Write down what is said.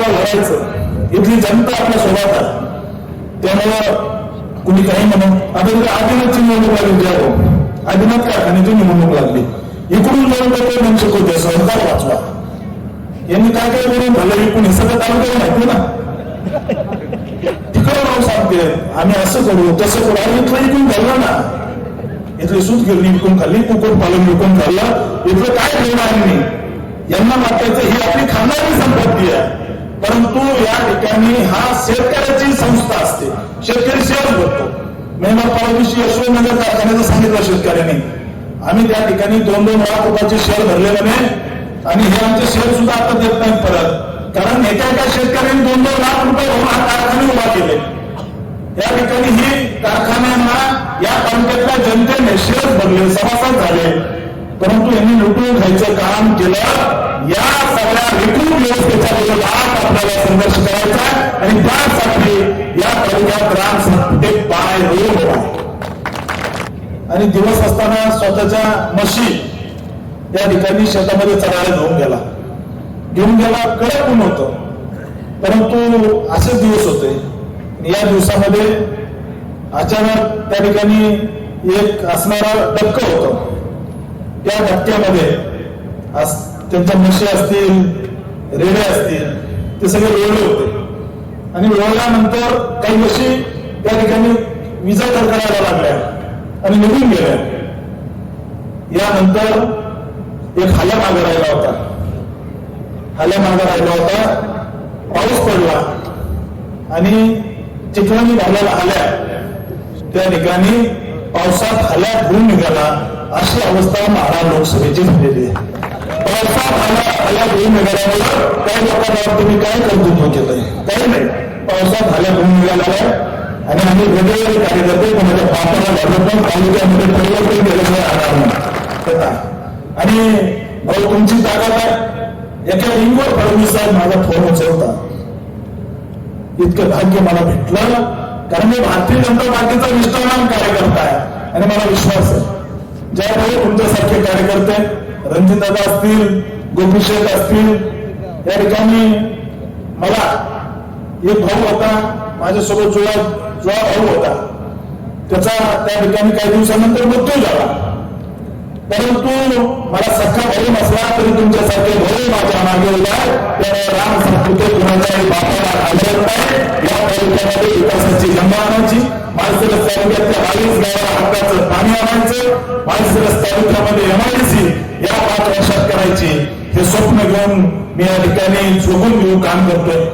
आपल्याला लढायचं इथली जनता आपल्यासोबत आहे. त्यामुळं कुणी काही म्हणून आता तिथे आदिनाथची निवडणूक लागली ज्या आदिनाथ कारखान्याची निवडणूक लागली. इकडून जाऊन लोक म्हणू शकतो? सहकार वाचवा. यांनी काय काय करून झालं? इकडून हे सगळं तालुक्याला माहिती ना. तिकडे राहून सांगते. आम्ही असं करू तसं करू. आणि इथलं इकून घाललं ना. इथली सूत गिरणी विकून खाल्ली कुकुट पालन विकून खाल्लं. इथलं काय घेणार नाही यांना वाटायचं ही आपली खाणारी संपत्ती ठिकाणी हा शेतकऱ्याची संस्था असते. शेतकरी सेवाच बघतो मी मला यशवंतनगर कारखान्याचं सांगितलं शेतकऱ्यांनी. आम्ही त्या ठिकाणी दोन दोन लाख रुपयाचे शेअर भरले म्हणे आणि हे आमचे शेअर सुद्धा आता देत नाहीत परत. कारण एका एका शेतकऱ्यांनी दोन दोन लाख रुपये हा कारखाने उभा केले. या ठिकाणी ही कारखान्यांना या तालुक्यातल्या जनतेने शेअर भरले सभासद झाले. परंतु यांनी लुटून घ्यायचं काम केलं. या सगळ्या विकृत व्यवस्थेच्या विरोधात आपल्याला संघर्ष करायचा आणि त्यासाठी या तालुक्यात राम सातपुते पाय आणि दिवस असताना स्वतःच्या मशी त्या ठिकाणी शेतामध्ये चरायला घेऊन गेला. घेऊन गेला कडक ऊन होत. परंतु असेच दिवस होते. या दिवसामध्ये अचानक त्या ठिकाणी एक असणारा डक्क होत. त्या धक्क्यामध्ये अस- त्यांच्या म्हशी असतील रेडे असतील ते सगळे लोळले होते. आणि ओळल्यानंतर काही म्हशी त्या ठिकाणी विजा करायला लागल्या आणि निघून गेल्या. यानंतर एक हाल्या मागे राहिला होता. हाल्या मागे राहिला होता. पाऊस पडला आणि चिखलांनी झालेला आल्या त्या ठिकाणी पावसात हाल्या धुवून निघाला अशी अवस्था महाराज लोकसभेची झालेली आहे. पावसात मला हाल्या धुवून निघाल्यामुळे काही लोकांना तुम्ही काय कर्तृत्व केलंय काही नाही पावसात झाल्या धुवून निघाल्या आणि आम्ही वेगवेगळे कार्यकर्ते कोणाच्या पावसाला लागत पण तालुक्यामध्ये परिवर्तन केल्याशिवाय राहणार नाही आणि भाऊ तुमची जागा काय एका लिंगवर फडणवीस साहेब माझा फोन उचलता इतकं भाग्य मला भेटलं कारण मी भारतीय जनता पार्टीचा निष्ठावान कार्यकर्ता आहे आणि मला विश्वास आहे ज्यामुळे तुमच्यासारखे कार्यकर्ते रणजित दादा असतील गोपीशेठ असतील या ठिकाणी मला एक भाऊ होता माझ्यासोबत जुळा जुळा भाऊ होता. त्याचा त्या ठिकाणी काही दिवसानंतर मृत्यू झाला. परंतु मला सख्खा भाऊ नसला तरी तुमच्यासारखे भाऊ माझ्या माळशिरस तालुक्यातल्या बावीस गावाला हक्काचं पाणी आणायचं माळशिरस तालुक्यामध्ये एमआयडीसी या पाच वर्षात करायची. हे स्वप्न घेऊन मी या ठिकाणी झोपून घेऊन काम करतोय.